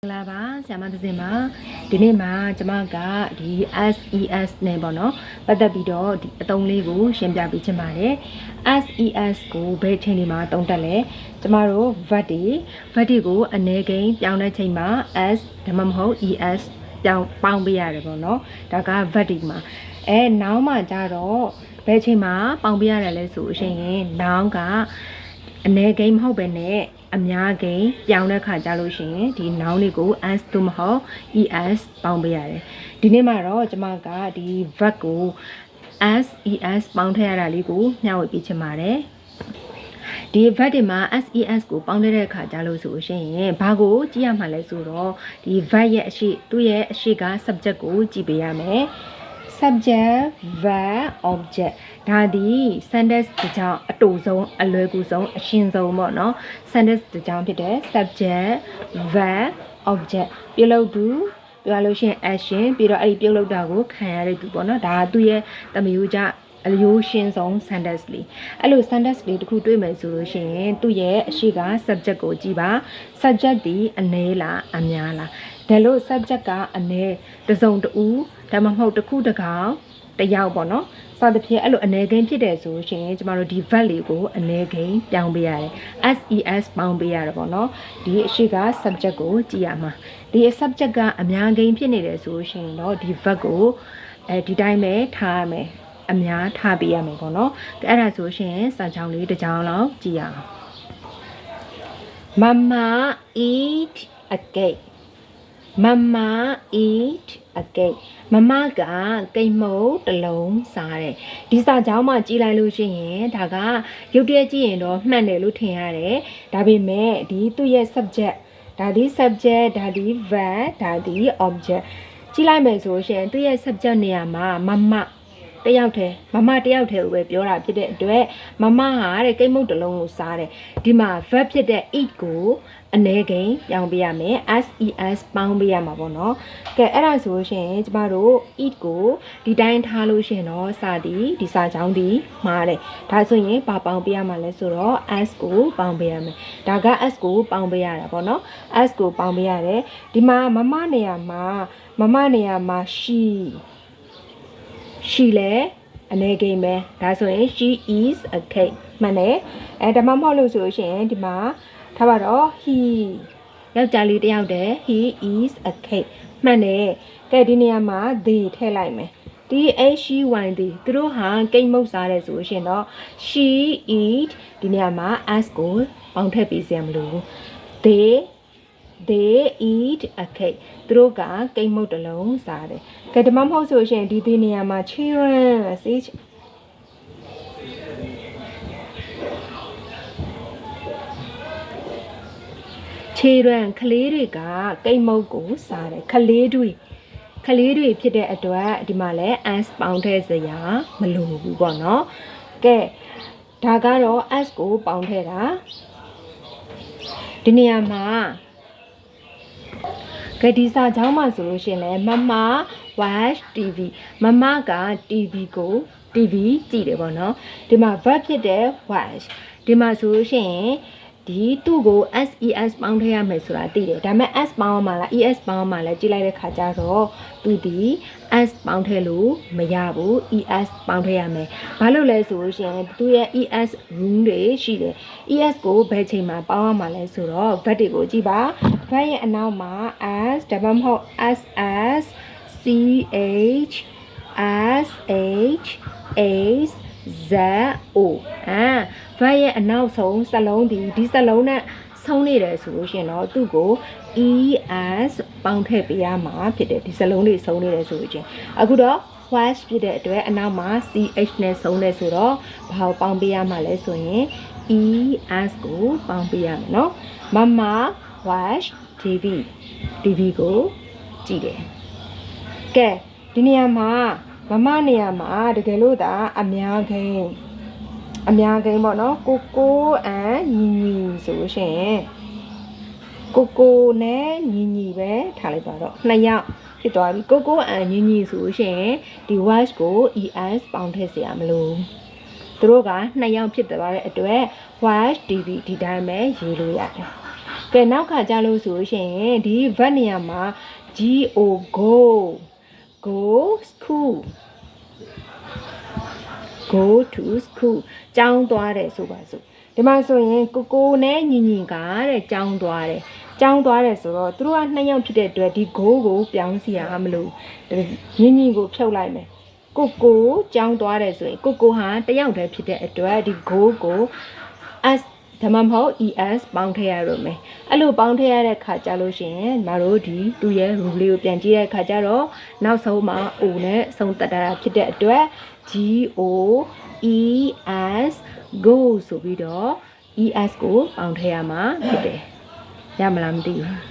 မင်္ဂလာပါဆရာမသစင်ပါဒီနေ့မှာကျမကဒီ SES နဲ့ပေါ့နော်ပတ်သက်ပြီးတော့ဒီအသုံးလေးကိုရှင်းပြပေးချင်ပါတယ် SES ကိုဘယ်ချိန်ဒီမှာတုံးတက်လဲကျမတို့ VAT တွေ VAT တွေကိုအနေကိန်းပြောင်းတဲ့ချိန်မှာ S ဒါမှမဟုတ် ES ပြောင်းပေါင်းပေးရတယ်ပေါ့နော်ဒါက VAT တွေမှာအဲနောက်မှကျတော့ဘယ်ချိန်မှာပေါင်းပေးရတယ်လဲဆိုရှင်နောက်ကအ ਨੇ ဂိမ်းမဟုတ်ပဲနဲ့ အများဂိမ်းပြောင်းတဲ့ခါကြလို့ရှိရင်ဒီ noun တွေကို s သို့မဟုတ် es ပေါင်းပေးရတယ်ဒီနေ့မှာတော့ကျွန်မကဒီ verb ကို s es ပေါင်းထည့်ရတာလေးကိုမျှဝေပေးချင်ပါတယ်ဒီ verb တွေမှာ SES ကိုပေါင်းတဲ့အခါကြလို့ဆိုရှင်ဘာကိုကြည့်ရမှာလဲဆိုတော့ဒီ verb ရဲ့အရှိသူ့ရဲ့အရှိက subject ကိုကြည့်ပေးရမယ် subject verb object ဒါဒီ sentence တစ်ကြောင်းအတူဆုံးအလွယ်ကူဆုံးအရှင်းဆုံးပေါ့နော် sentence တစ်ကြောင်းဖြစ်တဲ့ subject verb object ပြုလုပ်သူပြောလို့ရှိရင် action ပြီးတော့အဲ့ဒီပြုလုပ်တာကိုခံရတဲ့သူပေါ့နော်ဒါကသူ့ရဲ့တမယိုးကြ အလျိုးရှင်းဆုံး sentence လေးအဲ့လို sentence လေးတစ်ခုတွေ့မယ်ဆိုလို့ရှိရင်သူ့ရဲ့အရှိက subject ကိုကြည့်ပါ subject ဒီအနည်းလားအများလားဒါလို့ subject ကအနည်းတစ်စုံတူဒါမှမဟုတ်တစ်ခုတစ်ကောင်တစ်ယောက်ပေါ့နော်စသဖြင့်အဲ့လိုအနေကိန်းဖြစ်တယ်ဆိုရှင်ကျမတို့ဒီ verb လေးကိုအနေကိန်းပြောင်းပေးရတယ် SES ပေါင်းပေးရတယ်ပေါ့နော်ဒီအရှိက subject ကိုကြည့်ရမှာဒီ subject ကအများကိန်းဖြစ်နေတယ်ဆိုရှင်တော့ဒီ verb ကိုအဲဒီတိုင်းပဲထားရမယ် အများထားပေးရမယ်ပေါ့နော်အဲ့ဒါဆိုရှင်စာကြောင်းလေးတစ်ကြောင်းလောက်ကြည့်ရအောင် Mama eat a cake Mama eat a cake မမကကိတ်မုတ်တစ်လုံးစားတယ်ဒီစာကြောင်းမှကြည်လိုက်လို့ရှိရင်ဒါကရုပ်တရက်ကြည့်ရင်တော့မှန်တယ်လို့ထင်ရတယ်ဒါပေမဲ့ဒီသူ့ရဲ့ subject ဒါဒီ subject ဒါဒီ verb ဒါဒီ object ကြည့်လိုက်မယ်ဆိုရှင်သူ့ရဲ့ subject နေရာမှာမမ တယောက်တည်းမမတယောက်တည်းကိုပဲပြောတာဖြစ်တဲ့အတွက်မမဟာတဲ့ကိတ်မုတ်တစ်လုံးကိုစားတယ်ဒီမှာ verb ဖြစ်တဲ့ eat ကိုအနေကိန်းပြောင်းပေးရမယ် SES ပေါင်းပေးရမှာပေါ့နော်ကဲအဲ့ဒါဆိုရှင်ကျမတို့ eat ကိုဒီတိုင်းထားလို့ရှင်တော့စာဒီဒီစာချောင်းဒီမှားတယ်ဒါဆိုရင်ဘာပေါင်းပေးရမှာလဲဆိုတော့ S ကိုပေါင်းပေးရမယ်ဒါက S ကိုပေါင်းပေးရတာပေါ့နော် S ကိုပေါင်းပေးရတယ်ဒီမှာမမနေရာမှာမမနေရာမှာ she ရှိလဲအနေကိန်းပဲဒါဆိုရင် she is a cake မှန်တယ်အဲဒါမှမဟုတ်လို့ဆိုရှင်ဒီမှာထားပါတော့ he ယောက်ျားလေးတယောက်တည်း he is a cake မှန်တယ်ကဲဒီနေရာမှာ they ထည့်လိုက်မယ်ဒီ h y ဒီသူတို့ဟာကိတ်မုတ်စားတယ်ဆိုရှင်တော့ she eat ဒီနေရာမှာ s ကိုပေါင်းထည့်ပေးစရာမလိုဘူး they they eat a cake သူတို့ကကိတ်မုတ်တစ်လုံးစားတယ်ကဲဒီမှမဟုတ်ဆိုရှင်ဒီဒီနေရာမှာ children စေးခြေရန်ကလေးတွေကကိတ်မုတ်ကိုစားတယ်ကလေးတွေကလေးတွေဖြစ်တဲ့အတွက်ဒီမှာလဲ s ပေါင်းထည့်စရာမလိုဘူးပေါ့နော်ကဲဒါကတော့ s ကိုပေါင်းထည့်တာဒီနေရာမှာ ကဒီစာเจ้าမှာဆိုလို့ရှင်လဲမမ watch TV မမက TV ကို TV ကြည့်တယ်ပေါ့နော်ဒီမှာ verb ဖြစ်တဲ့ watch ဒီမှာဆိုလို့ရှင်ဒီသူ့ကို SES ပေါင်းထည့်ရမယ်ဆိုတာသိတယ်ဒါပေမဲ့ S ပေါင်းမှလား ES ပေါင်းမှလည်းကြည့်လိုက်တဲ့ခါကျတော့သူဒီ S ပေါင်းထည့်လို့မရဘူး ES ပေါင်းထည့်ရမယ်ဘာလို့လဲဆိုလို့ရှိရင်သူရဲ့ ES room တွေရှိတယ် ES ကိုဘယ်ချိန်မှာပေါင်းရမှာလဲဆိုတော့ verb တွေကိုကြည့်ပါ verb ရဲ့အနောက်မှာ S ဒါမှမဟုတ် SS CH SH H Z O အာ verb ရဲ့အနောက်ဆုံးစလုံးဒီဒီစလုံးနဲ့ ဆုံးနေတယ်ဆိုလို့ရှိရင်တော့သူ့ကို ES ပေါင်းထည့်ပေးရမှာဖြစ်တယ်ဒီစလုံးတွေဆုံးနေတယ်ဆိုလို့ချင်းအခုတော့ wash ဖြစ်တဲ့အတွက်အနောက်မှာ CH နဲ့ဆုံးနေဆိုတော့ဘာကိုပေါင်းပေးရမှာလဲဆိုရင် ES ကိုပေါင်းပေးရမယ်နော်မမ wash TV TV ကိုကြည့်တယ်ကဲဒီနေရာမှာမမနေရာမှာတကယ်လို့ဒါအများခိန်းအများကိန်းပေါ့နော်ကိုကိုအန်ညီညီ ဆိုလို့ရှိရင်ကိုကိုနဲ့ညီညီပဲထားလိုက်ပါတော့နှစ်ယောက်ဖြစ်သွားပြီကိုကိုအန်ညီညီဆိုလို့ရှိရင်ဒီ watch ကို ES ပေါင်းထည့်เสียမလို့သူတို့ကနှစ်ယောက်ဖြစ်သွားတဲ့အတွက် watch TV ဒီတိုင်းပဲရေးလို့ရတယ် ကဲနောက်ခါကြလို့ဆိုရှင်ဒီ verb နေရာမှာ go go go school go to school ကျောင်းသွားတယ်ဆိုပါစို့ ဒီမှာဆိုရင်ကိုကိုနဲ့ညီညီကတဲ့ကျောင်းသွားတယ်ကျောင်းသွားတယ်ဆိုတော့သူတို့ကနှစ်ယောက်ဖြစ်တဲ့အတွက်ဒီ go ကိုပြောင်းစီရမလို့ညီညီကိုဖြုတ်လိုက်မယ်ကိုကိုကျောင်းသွားတယ်ဆိုရင်ကိုကိုဟာတယောက်တည်းဖြစ်တဲ့အတွက်ဒီ go ကို s ဒါမှမဟုတ် es ပေါင်းထည့်ရတော့မယ်အဲ့လိုပေါင်းထည့်ရတဲ့ခါကြလို့ရှိရင်မတို့ဒီသူ့ရဲ့ rule လေးကိုပြန်ကြည့်တဲ့ခါကျတော့နောက်ဆုံးမှာ o နဲ့ဆုံးသက်တာဖြစ်တဲ့အတွက် g o e s go ဆိုပြီးတော့ es ကိုပေါင်းထည့်ရမှာဖြစ်တယ်ရမလားမသိဘူး